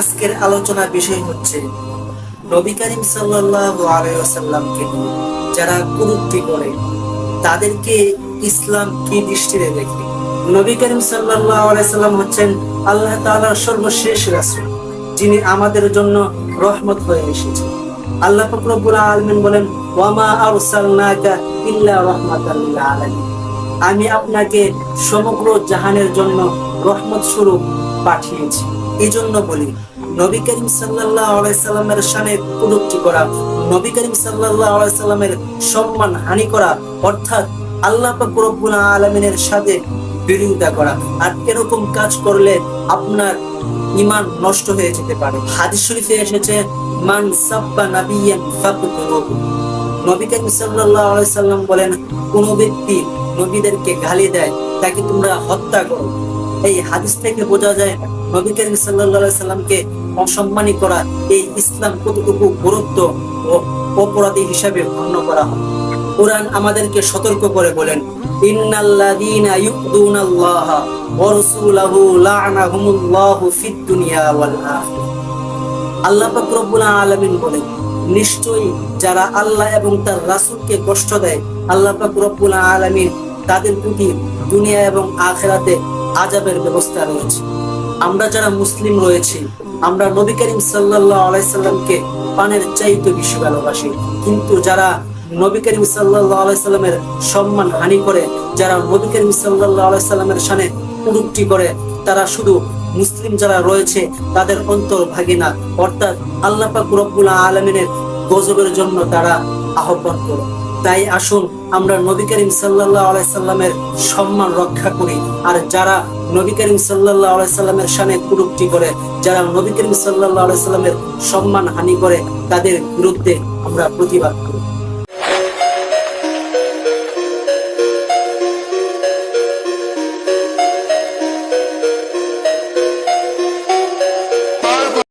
আজকের আলোচনার বিষয় হচ্ছে, নবী করিম সাল্লাল্লাহু আলাইহি ওয়াসাল্লামকে যারা কুরুক্তি করে তাদেরকে ইসলাম কি দৃষ্টিতে দেখে? নবী করিম সাল্লাল্লাহু আলাইহি সাল্লাম হচ্ছেন আল্লাহ তাআলার সর্বশেষ রাসূল, যিনি আমাদের জন্য রহমত হয়ে এসেছেন। আল্লাহ পাক রব্বুল আলামিন বলেন, ওয়ামা আরসালনাকা ইল্লা রাহমাতাল লিল আলামিন। আমি আপনাকে সমগ্র জাহানের জন্য রহমত স্বরূপ পাঠিয়েছি। এই জন্য বলি, নবী করিম সাল্লাল্লাহু আলাইহি সাল্লামের শানে কটূক্তি করা, নবী করিম সাল্লাল্লাহু আলাইহি সাল্লামের সম্মান হানি করা, অর্থাৎ আল্লাহ পাক রব্বুল আলামিনের সাথে বিরোধিতা করা। আর এরকম কাজ করলে আপনার ইমান নষ্ট হয়ে যেতে পারে। হাদিস শরীফে এসেছে, মান সাব্বা নাবিয়ান নবী করিম সাল্লাল্লাহু আলাইহি সাল্লাম বলেন, কোন ব্যক্তি নবীদেরকে গালি দেয়, তাকে তোমরা হত্যা করো। এই হাদিস থেকে বোঝা যায় নবী করিম সাল্লাল্লাহু সাল্লামকে অসম্মানী করা এই ইসলাম কতটুকু গুরুত্ব ও অপরাধী হিসাবে গণ্য করা হয়। কোরআন আমাদেরকে সতর্ক করে বলেন আল্লাহ আলামিন বলেন, নিশ্চয়ই যারা আল্লাহ এবং তার রাসূলকে কষ্ট দেয়, আল্লাহ পাক আলামিন তাদের প্রতি দুনিয়া এবং আখিরাতে আযাবের ব্যবস্থা রয়েছে। আমরা যারা মুসলিম রয়েছি, আমরা নবী করিম সাল্লাল্লাহু আলাইহি সাল্লামকে পানের চাইতে বেশি ভালোবাসি। কিন্তু যারা নবী করিম সাল্লাল্লাহু আলাইহি সাল্লামের সম্মান হানি করে, যারা নবী করিম সাল্লাল্লাহু আলাইহি সাল্লামের শানে কুরুক্তি করে, তারা শুধু মুসলিম যারা রয়েছে, তাদের অন্তর ভাগে না। অর্থাৎ আল্লাহ পাক রব্বুল আলমিনের গজবের জন্য তারা আহ্বান করে তাই আসুন আমরা নবী করিম সাল্লাহ আলাইসাল্লামের সম্মান রক্ষা করি। আর যারা নবী করিম সাল্লাহ আলাইসাল্লামের সামনে কুরুপটি করে, যারা নবী করিম সাল্লাহ আলাইসাল্লামের সম্মান হানি করে, তাদের বিরুদ্ধে আমরা প্রতিবাদ করি।